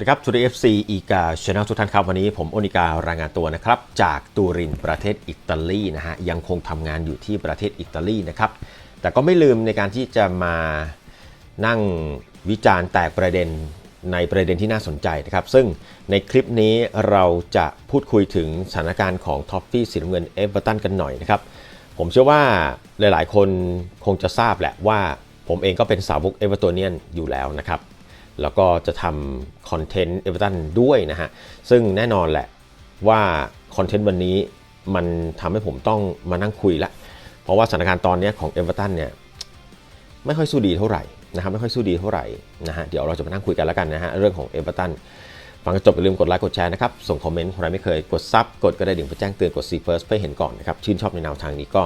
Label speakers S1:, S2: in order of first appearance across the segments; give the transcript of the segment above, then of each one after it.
S1: สวัสดีครับทูดีเอฟซีอีกาช anel ทุกท่านครับ วันนี้ผมโอนิการายงานตัวนะครับ จากตูรินประเทศอิตาลีนะฮะยังคงทำงานอยู่ที่ประเทศอิตาลีนะครับ แต่ก็ไม่ลืมในการที่จะมานั่งวิจารณ์แตกประเด็นในประเด็นที่น่าสนใจนะครับ ซึ่งในคลิปนี้เราจะพูดคุยถึงสถานการณ์ของท็อฟฟี่สีน้ำเงินเอเวอร์ตันกันหน่อยนะครับ ผมเชื่อว่าหลายๆ คนคงจะทราบแหละว่า ผมเองก็เป็นสาวกเอเวอร์ตันเนียนอยู่แล้วนะครับ แล้วก็จะทำคอนเทนต์เอเวอร์ตันด้วยนะฮะ ซึ่งแน่นอนแหละว่าคอนเทนต์วันนี้มันทำให้ผมต้องมานั่งคุยละ เพราะว่าสถานการณ์ตอนนี้ของเอเวอร์ตันเนี่ยไม่ค่อยสู้ดีเท่าไหร่นะครับไม่ค่อยสู้ดีเท่าไหร่นะฮะเดี๋ยวเราจะมานั่งคุยกันแล้วกันนะฮะเรื่องของเอเวอร์ตันฟังจบอย่าลืมกดไลค์กดแชร์นะครับ ส่งคอมเมนต์ใครไม่เคยกดซับกดกระดิ่งเพื่อแจ้งเตือนกด See First เพื่อเห็นก่อนนะครับ ชื่นชอบในแนวทางนี้ก็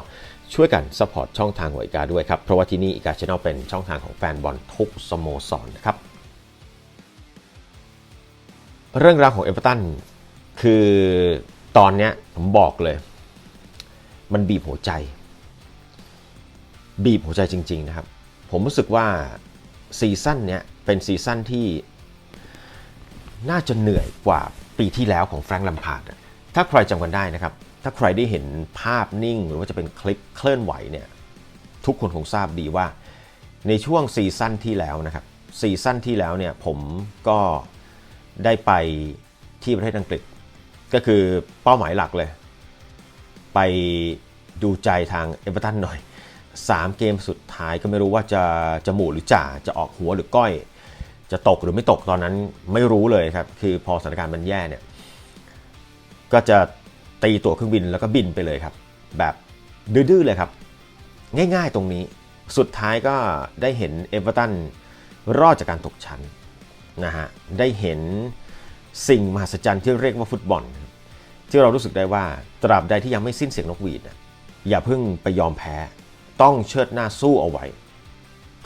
S1: ช่วยกันซัพพอร์ตช่องทางของอีกาด้วยครับ เพราะว่าที่นี่อีกาช anel เป็นช่องทางของแฟนบอลทุกสโมสรนะครับ เรื่องราวของเอเวอร์ตันคือตอนเนี้ยผมบอกเลย มันบีบหัวใจ บีบหัวใจจริง ๆ นะครับ ผมรู้สึกว่าซีซั่นเนี้ยเป็นซีซั่นที่น่าจะเหนื่อยกว่าปีที่แล้วของแฟรงค์ลัมพาร์ดถ้าใครจำกันได้นะครับ ถ้าใครได้เห็นภาพนิ่งหรือว่าจะเป็นคลิปเคลื่อนไหวเนี่ยทุกคนคงทราบดีว่าในช่วงซีซั่นที่แล้วนะครับซีซั่นที่แล้วเนี่ยผมก็ ได้ไปที่ประเทศอังกฤษ ก็คือเป้าหมายหลักเลย ไปดูใจทางเอเวอร์ตันหน่อย 3 เกมสุดท้ายก็ไม่รู้ว่าจะจะหมู่หรือจ่าจะออกหัวหรือก้อย จะตกหรือไม่ตกตอนนั้นไม่รู้เลยครับ คือพอสถานการณ์มันแย่เนี่ย ก็จะตีตั๋วเครื่องบินแล้วก็บินไปเลยครับ แบบดื้อๆเลยครับ ง่ายๆตรงนี้สุดท้ายก็ได้เห็นเอเวอร์ตันรอดจากการตกชั้น นะฮะได้เห็นสิ่งมหัศจรรย์ที่เรียกว่าฟุตบอล ที่เรารู้สึกได้ว่าตราบใดที่ยังไม่สิ้นเสียงนกหวีดอย่าเพิ่งไปยอมแพ้ ต้องเชิดหน้าสู้เอาไว้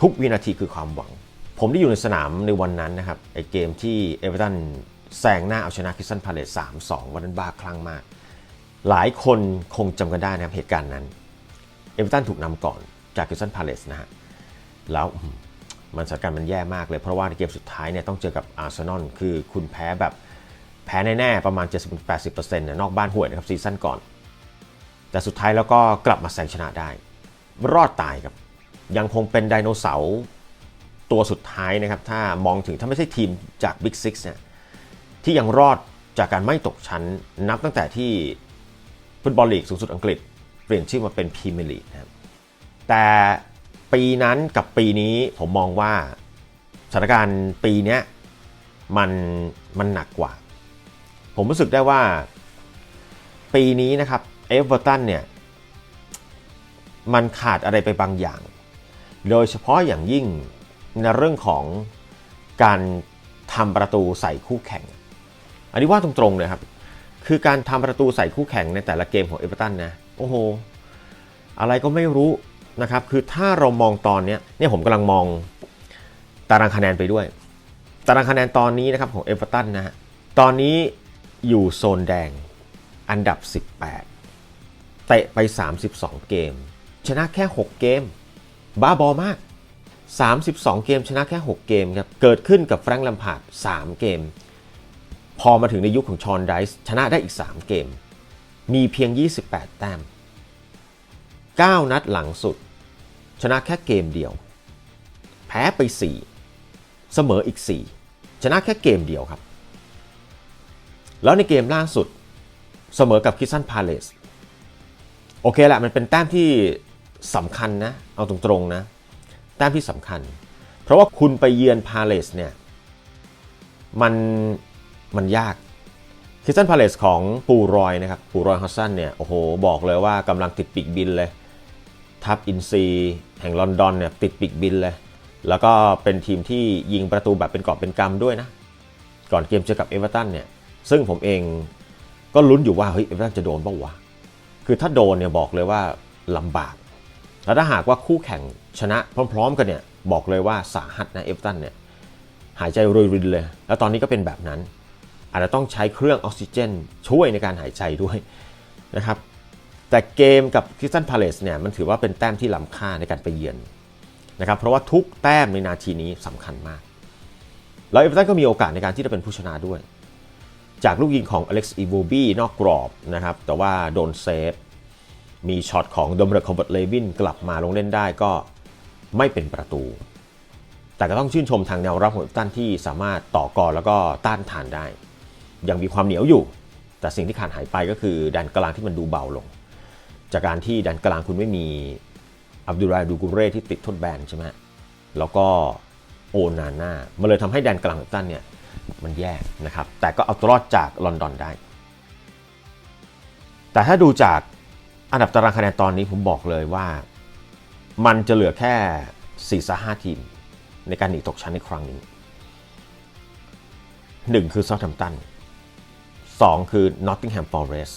S1: ทุกวินาทีคือความหวัง ผมได้อยู่ในสนามในวันนั้นนะครับไอเกมที่เอเวอเรตันแซงหน้าเอาชนะคิสตันพาเลส3-2 วันนั้นบ้าคลั่งมาก หลายคนคงจำกันได้นะครับเหตุการณ์นั้นเอเวอเรตันถูกนำก่อนจากคิสตันพาเลสนะฮะแล้ว มันสถานการณ์มันแย่มากเลย เพราะว่าในเกมสุดท้ายเนี่ยต้องเจอกับอาร์เซนอลคือคุณแพ้แบบแพ้แน่ๆประมาณ 70-80%นะนอกบ้านห่วยนะครับซีซั่นก่อน แต่สุดท้ายแล้วก็กลับมาแซงชนะได้ รอดตายครับ ยังคงเป็นไดโนเสาร์ตัวสุดท้ายนะครับ ถ้ามองถึงถ้าไม่ใช่ทีมจาก Big Six เนี่ยที่ยังรอดจากการไม่ตกชั้นนับตั้งแต่ที่ฟุตบอลลีกสูงสุดอังกฤษ เปลี่ยนชื่อมาเป็นพรีเมียร์ลีกนะครับแต่ ปีนั้นกับปีนี้ผมมองว่าสถานการณ์ปีนี้มันมันหนักกว่า ผมรู้สึกได้ว่า ปีนี้นะครับเอเวอร์ตันเนี่ยมันขาดอะไรไปบางอย่าง โดยเฉพาะอย่างยิ่งในเรื่องของการทำประตูใส่คู่แข่ง อันนี้ว่าตรงๆเลยครับ คือการทำประตูใส่คู่แข่งในแต่ละเกมของเอเวอร์ตันนะ โอ้โห อะไรก็ไม่รู้ นะครับคือถ้าเรามองตอนนี้เนี่ยผมกำลังมองตารางคะแนนไปด้วย ตารางคะแนนตอนนี้นะครับของเอเวอร์ตันนะฮะตอนนี้อยู่โซนแดงอันดับ 18 เตะไป 32 เกม ชนะแค่ 6 เกม บ้าบอมาก 32 เกม ชนะแค่ 6 เกมครับเกิดขึ้นกับแฟรงค์ลัมพาร์ด3 เกม พอมาถึงในยุคของชอนไดส์ชนะได้อีก 3 เกม มีเพียง 28 แต้ม 9 นัดหลังสุด ชนะแค่เกมเดียว แพ้ไป 4 เสมออีก 4 ชนะแค่เกมเดียวครับ แล้วในเกมล่าสุดเสมอกับคิสซันพาเลสโอเคแหละมันเป็นแต้มที่สำคัญนะ เอาตรงๆนะ แต้มที่สำคัญ เพราะว่าคุณไปเยือนพาเลสเนี่ยมันมันยากคิสตันพาเลสของปูรอยนะครับปูรอยฮัสซันเนี่ยโอ้โหบอกเลยว่ากำลังติดปีกบินเลย ทัพอินซีแห่งลอนดอนเนี่ยติดปีกบินเลย แล้วก็เป็นทีมที่ยิงประตูแบบเป็นกอบเป็นกำด้วยนะ ก่อนเกมเจอกับเอเวอร์ตันเนี่ย ซึ่งผมเองก็ลุ้นอยู่ว่าเฮ้ยเอเวอร์ตันจะโดนป่าวะ คือถ้าโดนเนี่ยบอกเลยว่าลำบาก แล้วถ้าหากว่าคู่แข่งชนะพร้อม ๆ กันเนี่ยบอกเลยว่าสาหัสนะเอเวอร์ตันเนี่ยหายใจรวยรินเลย แล้วตอนนี้ก็เป็นแบบนั้น อาจจะต้องใช้เครื่องออกซิเจน ช่วยในการหายใจด้วยนะครับ แต่เกมกับคริสตันพาเลสเนี่ยมันถือว่าเป็นแต้มที่ล้ำค่าในการไปเยือนนะครับเพราะว่าทุกแต้มในนาทีนี้สำคัญมาก แล้วเอเวอร์ตันก็มีโอกาสในการที่จะเป็นผู้ชนะด้วย จากลูกยิงของอเล็กซ์อีโวบีนอกกรอบนะครับแต่ว่าโดนเซฟ มีช็อตของดมเรคคอมเบตเลวินกลับมาลงเล่นได้ก็ไม่เป็นประตู แต่ก็ต้องชื่นชมทางแนวรับของเอเวอร์ตันที่สามารถต่อกรแล้วก็ต้านทานได้ ยังมีความเหนียวอยู่ แต่สิ่งที่ขาดหายไปก็คือแดนกลางที่มันดูเบาลง จากการที่แดนกลางคุณไม่มีอับดุลราดูกุเร่ที่ติดโทษแบนใช่ไหมแล้วก็โอนาน่ามันเลยทำให้แดนกลางของตันเนี่ยมันแย่นะครับ แต่ก็เอาตัวรอดจากลอนดอนได้ แต่ถ้าดูจากอันดับตารางคะแนนตอนนี้ผมบอกเลยว่า มันจะเหลือแค่4ี่สหทีม ในการหนีตกชั้นในครั้งนี้หนึ่งคือซาท์แฮมป์ตันสองคือ Nottingham Forest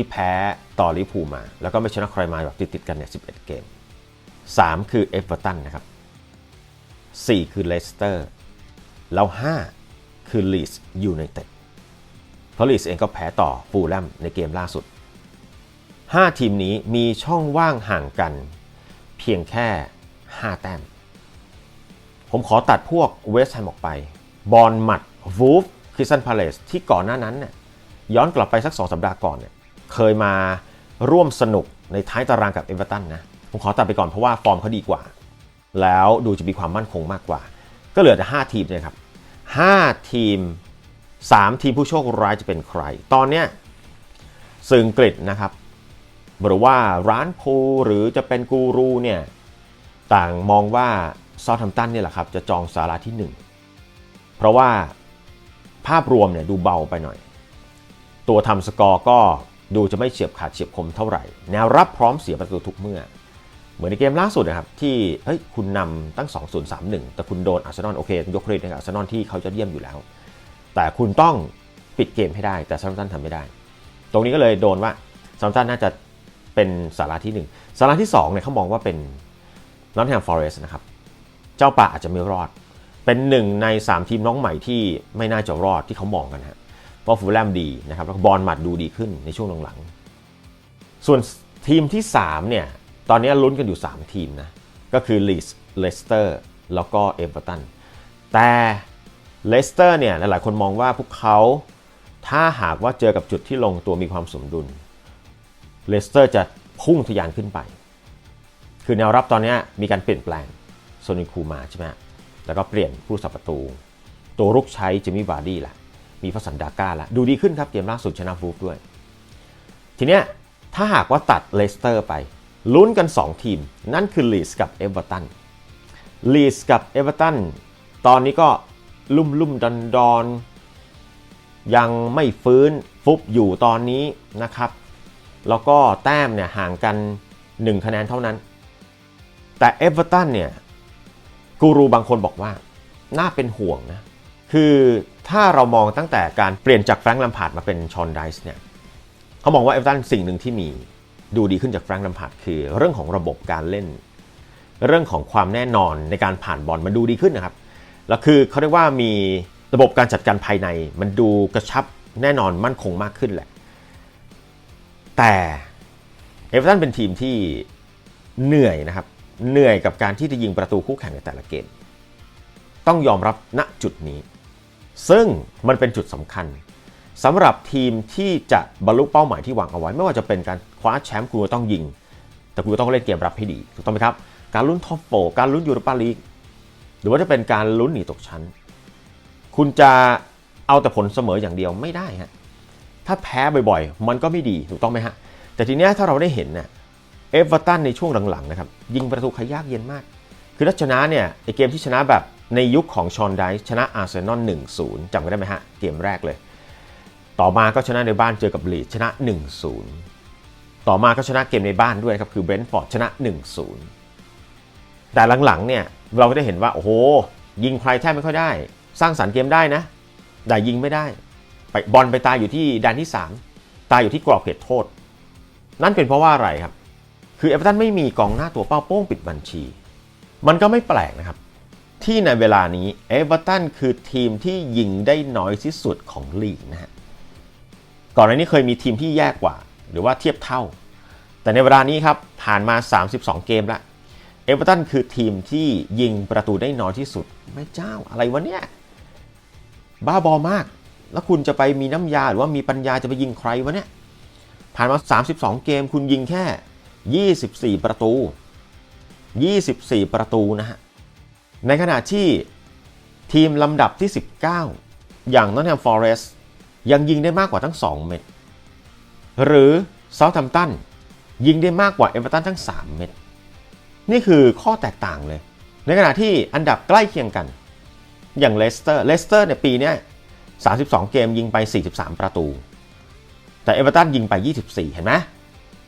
S1: ที่แพ้ต่อลิพูมา แล้วก็ไม่ชนะใครมาแบบติดๆกันเนี่ย11 เกม 3 คือเอเวอร์ตันนะครับ 4 คือเลสเตอร์แล้ว 5 คือลีสยูไนเต็ดเพราะลีสเองก็แพ้ต่อฟูลแลมในเกมล่าสุด 5 ทีมนี้มีช่องว่างห่างกัน เพียงแค่ 5 แต้ม ผมขอตัดพวกเวสต์แฮมออกไป บอลมัดวูฟคริสตันพาเลสที่ก่อนหน้านั้นเนี่ยย้อนกลับไปสัก 2 สัปดาห์ก่อนเนี่ย เคยมาร่วมสนุกในท้ายตารางกับเอเวอร์ตันนะผมขอตัดไปก่อนเพราะว่าฟอร์มเขาดีกว่า แล้วดูจะมีความมั่นคงมากกว่า ก็เหลือแต่ 5 ทีมเลยครับ 5 ทีม 3 ทีมผู้โชคร้ายจะเป็นใคร ตอนเนี้ยสื่ออังกฤษนะครับหรือว่าร้านพูหรือจะเป็นกูรูเนี่ยต่างมองว่าซอทัมตันเนี่ยแหละครับจะจองสาราที่ 1 เพราะว่าภาพรวมเนี่ยดูเบาไปหน่อย ตัวทำสกอร์ก็ ดูจะไม่เฉียบขาดเฉียบคมเท่าไหร่ แนวรับพร้อมเสียประตูทุกเมื่อ เหมือนในเกมล่าสุดนะครับที่เฮ้ยคุณนำตั้ง 2 0 3 1 แต่คุณโดนอาร์เซนอลโอเคยกเครดิตให้กับอาร์เซนอลที่เขาจะเยี่ยมอยู่แล้ว แต่คุณต้องปิดเกมให้ได้ แต่ซัมตันทำไม่ได้ ตรงนี้ก็เลยโดนว่าซัมตันน่าจะเป็นสาระที่ 1 สาระที่2เนี่ยเขามองว่าเป็นนอตแฮมฟอเรสต์นะครับเจ้าป่าอาจจะไม่รอด เป็นหนึ่งใน 3 ทีมน้องใหม่ที่ไม่น่าจะรอดที่เขามองกันฮะ ราะฟูลแลมดีนะครับแล้วบอลหมัดดูดีขึ้นในช่วงหลังๆส่วนทีมที่3เนี่ยตอนนี้ลุ้นกันอยู่ 3 ทีมนะก็คือลีสเลสเตอร์แล้วก็เอเวอร์ตันแต่เลสเตอร์เนี่ยหลายๆคนมองว่าพวกเขาถ้าหากว่าเจอกับจุดที่ลงตัวมีความสมดุลเลสเตอร์จะพุ่งทะยานขึ้นไป คือแนวรับตอนนี้มีการเปลี่ยนแปลงโซนิคูมาใช่ไหมแล้วก็เปลี่ยนผู้สับประตู ตัวรุกใช้เจมี่วาร์ดี้แหละ มีพัสันดาก้าแล้วดูดีขึ้นครับเกมล่าสุดชนะฟูฟด้วย ทีเนี้ยถ้าหากว่าตัดเลสเตอร์ไปลุ้นกัน 2 ทีม นั่นคือลีสกับเอเวอร์ตันลีสกับเอเวอร์ตันตอนนี้ก็ลุ่มลุ่มดอนดอนยังไม่ฟื้นฟุบอยู่ตอนนี้นะครับ แล้วก็แต้มเนี่ยห่างกัน 1 คะแนนเท่านั้น แต่เอเวอร์ตันเนี่ยกูรูบางคนบอกว่าน่าเป็นห่วงนะ คือถ้าเรามองตั้งแต่การเปลี่ยนจากแฟรงค์ลัมพาร์ดมาเป็นชอนไดส์เนี่ยเขามองว่าเอเวอร์ตันสิ่งหนึ่งที่มีดูดีขึ้นจากแฟรงค์ลัมพาร์ดคือเรื่องของระบบการเล่น เรื่องของความแน่นอนในการผ่านบอลมันดูดีขึ้นนะครับแล้วคือเขาเรียกว่ามีระบบการจัดการภายใน มันดูกระชับแน่นอนมั่นคงมากขึ้นแหละ แต่เอเวอร์ตันเป็นทีมที่เหนื่อยนะครับ เหนื่อยกับการที่จะยิงประตูคู่แข่งในแต่ละเกม ต้องยอมรับณจุดนี้ ซึ่งมันเป็นจุดสำคัญสำหรับทีมที่จะบรรลุเป้าหมายที่วางเอาไว้ ไม่ว่าจะเป็นการคว้าแชมป์คุณก็ต้องยิง แต่คุณก็ต้องเล่นเกมรับให้ดีถูกต้องไหมครับ การลุ้นท็อปโฟการลุ้นยูโรปาลีกหรือว่าจะเป็นการลุ้นหนีตกชั้น คุณจะเอาแต่ผลเสมออย่างเดียวไม่ได้ฮะถ้าแพ้บ่อยๆ มันก็ไม่ดีถูกต้องไหมฮะแต่ทีเนี้ยถ้าเราได้เห็นเนี่ยเอฟเวอร์ตันในช่วงหลังๆนะครับยิงประตูขยากเย็นมาก คือถ้าชนะเนี่ยไอเกมที่ชนะแบบ ในยุคของชอนไดชนะอาร์เซนอล1-0จำกันได้ไหมฮะ เกมแรกเลย ต่อมาก็ชนะในบ้านเจอกับลีดชนะ 1-0 ต่อมาก็ชนะเกมในบ้านด้วยครับคือเบรนท์ฟอร์ดชนะ 1-0 แต่หลังๆเนี่ยเราก็ได้เห็นว่าโอ้โห ยิงใครแทบไม่ค่อยได้ สร้างสรรค์เกมได้นะ แต่ยิงไม่ได้ ไปบอลไปตายอยู่ที่แดนที่ 3 ตายอยู่ที่กรอบเขตโทษ นั่นเป็นเพราะว่าอะไรครับ คือเอเวอร์ตันไม่มีกองหน้าตัวเป้าโป้งปิดบัญชี มันก็ไม่แปลกนะครับ ที่ในเวลานี้เอเวอร์ตันคือทีมที่ยิงได้น้อยที่สุดของลีกนะฮะก่อนหน้านี้เคยมีทีมที่แย่กว่า หรือว่าเทียบเท่า แต่ในเวลานี้ครับผ่านมา 32 เกมล้วเอเอเวอร์ตันคือทีมที่ยิงประตูได้น้อยที่สุดไม่เจ้าอะไรวะเนี่ยบ้าบอมาก แล้วคุณจะไปมีน้ำยาหรือว่ามีปัญญาจะไปยิงใครวะเนี่ยผ่านมา 32 เกมคุณยิงแค่ 24 ประตู 24 ประตูนะฮะ ในขณะที่ทีมลำดับที่ 19 อย่างนอตแฮมฟอเรสต์ยังยิงได้มากกว่าทั้ง 2 เม็ด หรือเซาท์แฮมป์ตันยิงได้มากกว่าเอเวอร์ตันทั้ง 3 เม็ด นี่คือข้อแตกต่างเลย ในขณะที่อันดับใกล้เคียงกัน อย่างเลสเตอร์เลสเตอร์เนี่ยปีนี้32 เกมยิงไป 43 ประตู แต่เอเวอร์ตันยิงไป 24 เห็นไหม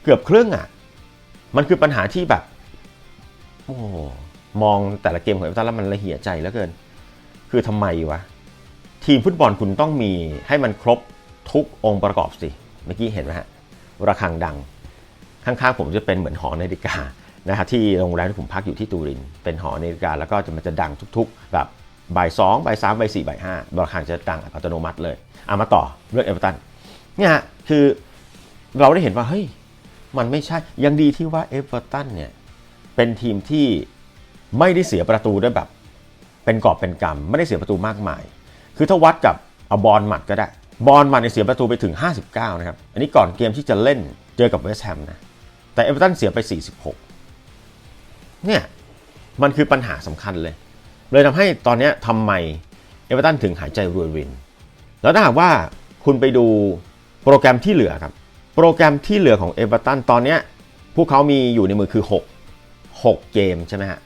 S1: เกือบครึ่งอะ มันคือปัญหาที่แบบ โอ้ มองแต่ละเกมของเอเวอร์ตันแล้วมันละเหี่ยใจเหลือเกิน คือทำไมวะ ทีมฟุตบอลคุณต้องมีให้มันครบทุกองค์ประกอบสิ เมื่อกี้เห็นไหมฮะระฆังดัง ข้างๆผมจะเป็นเหมือนหอนาฬิกานะฮะที่โรงแรมที่ผมพักอยู่ที่ตูริน เป็นหอนาฬิกาแล้วก็จะมันจะดังทุกๆ แบบบ่ายสองบ่ายสามบ่ายสี่บ่ายห้าระฆังจะดังอัตโนมัติเลยเอามาต่อเรื่องเอเวอร์ตันเนี่ยฮะคือเราได้เห็นว่าเฮ้ยมันไม่ใช่ยังดีที่ว่าเอเวอร์ตันเนี่ยเป็นทีมที่ ไม่ได้เสียประตูด้วยแบบ เป็นกอบเป็นกำไม่ได้เสียประตูมากมาย คือถ้าวัดกับเอาบอลหมัดก็ได้ บอลหมัดเนี่ยเสียประตูไปถึง 59 นะครับ อันนี้ก่อนเกมที่จะเล่นเจอกับเวสต์แฮมนะ แต่เอเวอร์ตันเสียไป 46 เนี่ย มันคือปัญหาสำคัญเลย เลยทำให้ตอนนี้ทำไมเอเวอร์ตันถึงหายใจรวยริน แล้วถ้าหากว่าคุณไปดูโปรแกรมที่เหลือครับ โปรแกรมที่เหลือของเอเวอร์ตันตอนนี้พวกเขามีอยู่ในมือคือ 6 6 เกมใช่ไหมฮะ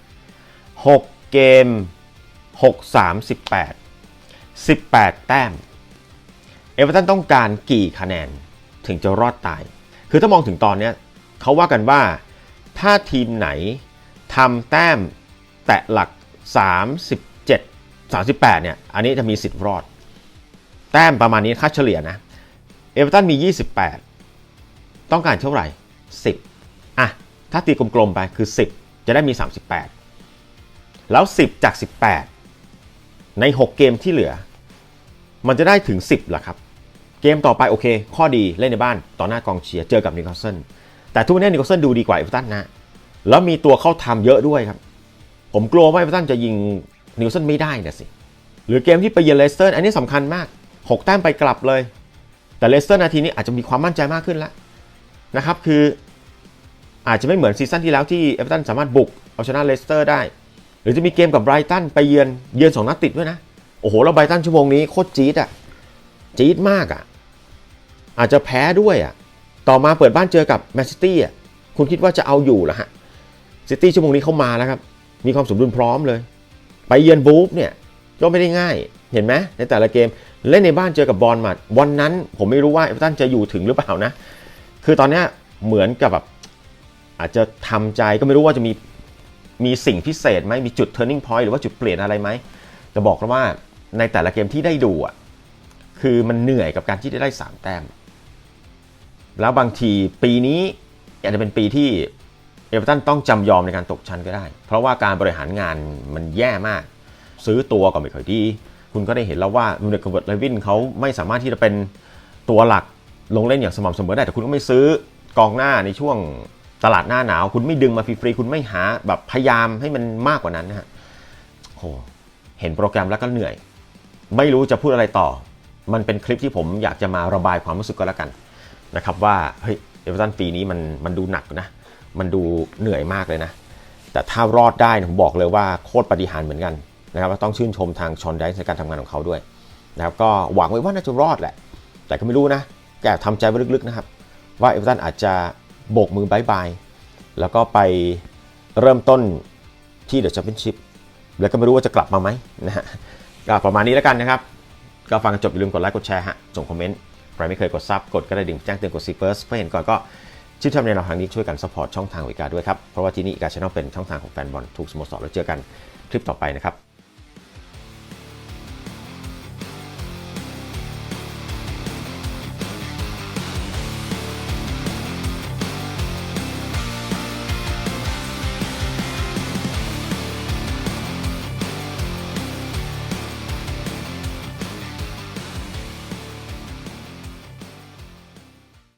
S1: 6 เกม 6 3 18 18 แต้ม เอเวอร์ตันต้องการกี่คะแนนถึงจะรอดตาย คือถ้ามองถึงตอนนี้เขาว่ากันว่าถ้าทีมไหนทำแต้มแตะหลัก 37 38 เนี่ย อันนี้จะมีสิทธิ์รอด แต้มประมาณนี้ค่าเฉลี่ยนะ เอเวอร์ตันมี 28 ต้องการเท่าไหร่ 10 อะ ถ้าตีกลมๆไปคือ 10 จะได้มี 38 แล้ว 10 จาก 18 ใน 6 เกมที่เหลือ มันจะได้ถึง 10ละครับ เกมต่อไปโอเค ข้อดีเล่นในบ้านต่อหน้ากองเชียร์เจอกับนิโคลสันแต่ทุกวันนี้นิโคลสันดูดีกว่าเอเวอร์ตันนะแล้วมีตัวเข้าทำเยอะด้วยครับ ผมกลัวว่าเอเวอร์ตันจะยิงนิโคลสันไม่ได้นะสิ หรือเกมที่ไปเยือนเลสเตอร์อันนี้สำคัญมาก 6 แต้มไปกลับเลย แต่เลสเตอร์นาทีนี้อาจจะมีความมั่นใจมากขึ้นแล้วนะครับคืออาจจะไม่เหมือนซีซั่นที่แล้วที่เอเวอร์ตันสามารถบุกเอาชนะเลสเตอร์ได้ รือจะมีเกมกับไบรตันไปเยือนเยือนสองนัดติดด้วยนะ โอ้โหแล้วไบรตันชั่วโมงนี้โคตรจี๊ดอะจี๊ดมากอะอาจจะแพ้ด้วยอะต่อมาเปิดบ้านเจอกับแมนซิตี้อะคุณคิดว่าจะเอาอยู่เหรอฮะซิตี้ชั่วโมงนี้เข้ามาแล้วครับ มีความสมดุลพร้อมเลย ไปเยือนบูฟเนี่ยก็ไม่ได้ง่ายเห็นไหมในแต่ละเกมเล่นในบ้านเจอกับบอลมัดวันนั้นผมไม่รู้ว่าเอเวอร์ตันจะอยู่ถึงหรือเปล่านะ คือตอนนี้เหมือนกับแบบอาจจะทำใจก็ไม่รู้ว่าจะมี มีสิ่งพิเศษไหมมีจุด turning point หรือว่าจุดเปลี่ยนอะไรไหมจะบอกแล้วว่าในแต่ละเกมที่ได้ดูอะคือมันเหนื่อยกับการที่ได้ได้สามแต้ม แล้วบางทีปีนี้อาจจะเป็นปีที่เอเวอร์ตันต้องจำยอมในการตกชั้นก็ได้ เพราะว่าการบริหารงานมันแย่มาก ซื้อตัวก็ไม่ค่อยดี คุณก็ได้เห็นแล้วว่านูเนกเวิร์ดเลวินเขาไม่สามารถที่จะเป็นตัวหลักลงเล่นอย่างสม่ำเสมอได้ แต่คุณก็ไม่ซื้อกองหน้าในช่วง ตลาดหน้าหนาว คุณไม่ดึงมาฟรีๆคุณไม่หาแบบพยายามให้มันมากกว่านั้นนะฮะโหเห็นโปรแกรมแล้วก็เหนื่อย ไม่รู้จะพูดอะไรต่อ มันเป็นคลิปที่ผมอยากจะมาระบายความรู้สึกก็แล้วกันนะครับว่าเฮ้ยเอเวอร์ตันปีนี้มันมันดูหนักนะ มันดูเหนื่อยมากเลยนะ แต่ถ้ารอดได้ผมบอกเลยว่าโคตรปฏิหารเหมือนกันนะครับต้องชื่นชมทางชอนไดส์ในการทำงานของเขาด้วยนะครับก็หวังไว้ว่าน่าจะรอดแหละ แต่ก็ไม่รู้นะแกทำใจไว้ลึกๆนะครับ ว่าเอเวอร์ตันอาจจะ โบกมือบายบาย แล้วก็ไปเริ่มต้นที่เดอะแชมเปี้ยนชิพแล้วก็ไม่รู้ว่าจะกลับมาไหมนะฮะก็ประมาณนี้แล้วกันนะครับ ก็ฟังจบอย่าลืมกดไลค์กดแชร์ฮะส่งคอมเมนต์ใครไม่เคยกดซับกดกระดิ่งแจ้งเตือนกดซีเฟิร์สเพื่อเห็นก่อนก็ชื่นชมในแนวทางนี้ช่วยกันสปอร์ตช่องทางวิกาด้วยครับ เพราะว่าที่นี่อีกาชแนลเป็นช่องทางของแฟนบอลทุกสโมสรแล้วเจอกันคลิปต่อไปนะครับ